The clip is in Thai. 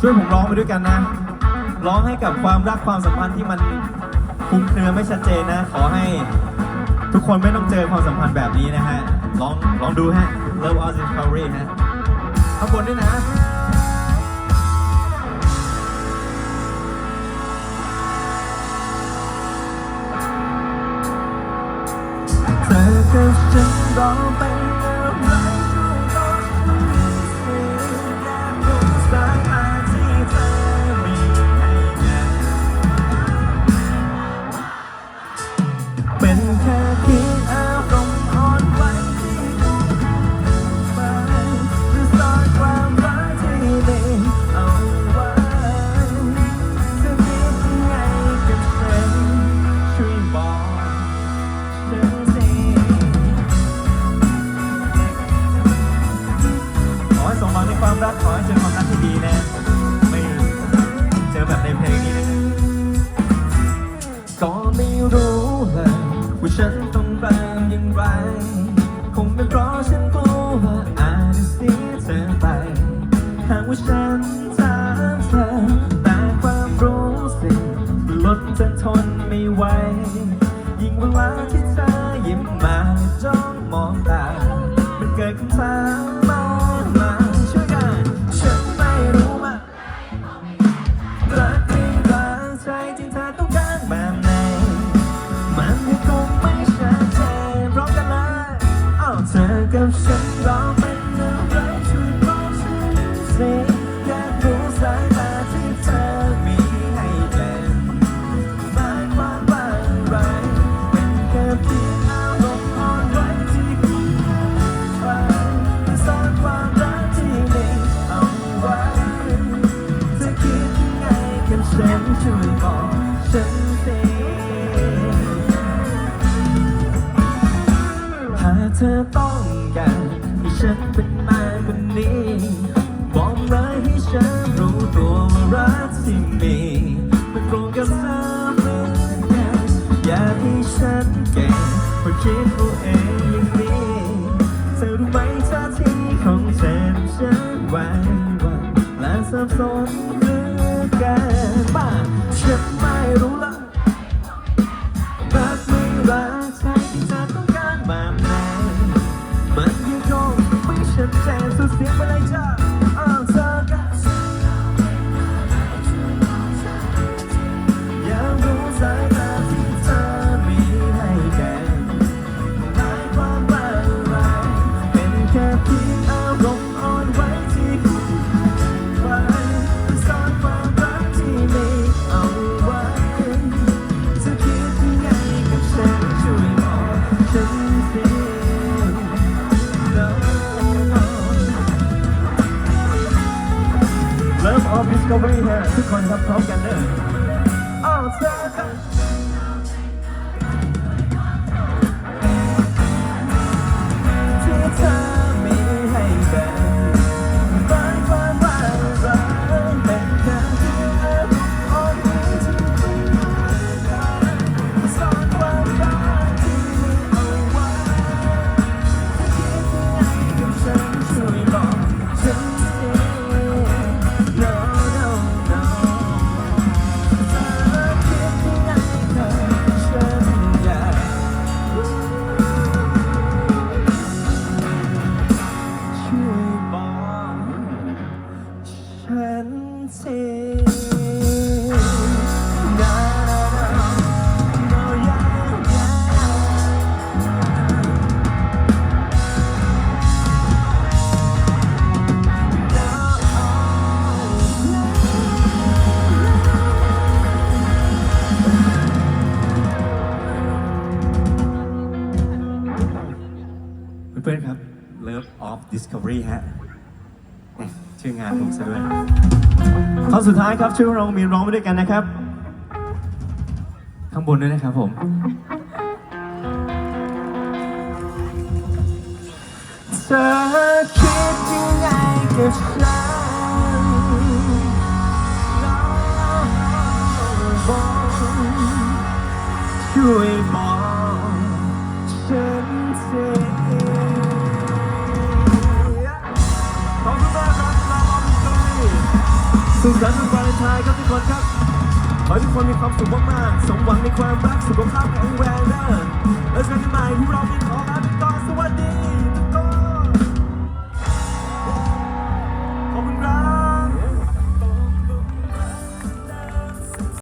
ช่วยผมร้องไปด้วยกันนะ ร้องให้กับความรักความสัมพันธ์ที่มันคลุมเครือไม่ชัดเจนนะ ขอให้ทุกคนไม่ต้องเจอความสัมพันธ์แบบนี้นะฮะ ลองลองดูฮะ Love Us Discovery ฮะข้างบนด้วยนะเธอกับฉันรอเป็นอะไร ความรักขอให้เจอความรักที่ดีนะ ไม่เจอแบบในเพลงนี้นะก็ไม่รู้เลยว่าฉันต้องเริ่มอย่างไร คงเป็นเพราะฉันกลัวว่าอาจจะเสียเธอไป หากว่าฉันถามเธอแต่ความรู้สึกลดจนทนไม่ไหว ยิ่งเวลาที่เธอ เราเป็นอะไรช่วยบอกฉันสิอยากรู้สายตาที่เธอมีให้กันหมายความว่าอะไรเป็นแค่เพียง อารที่คุณไปซ่อนความรักที่มีเอาไว้เธอคิดยังไงกับฉันช่วากเธอต้องการให้ฉันเป็นมากกว่านี้บอกเลยให้ฉันรู้ตัวว่ารักที่มี Love of Discovery ฮะทุกคนครับพร้อมกันเด้ออ้ Discovery ฮะแหม่ชื่องานผมซะด้วยข้อสุดท้ายครับช่วยเรามีร้องไปด้วยกันนะครับ ข้างบนด้วยนะครับผม เธอคิดยังไงกับฉันบอกช่วยบอกฉันสิ สุขสันต์วันวาเลนไทน์ครับทุกคนครับ ขอให้ทุกคนมีความสุขมากๆสมหวังในความรักสุขภาพแข็งแรงนะและสำหรับใหม่ที่เราเป็นของ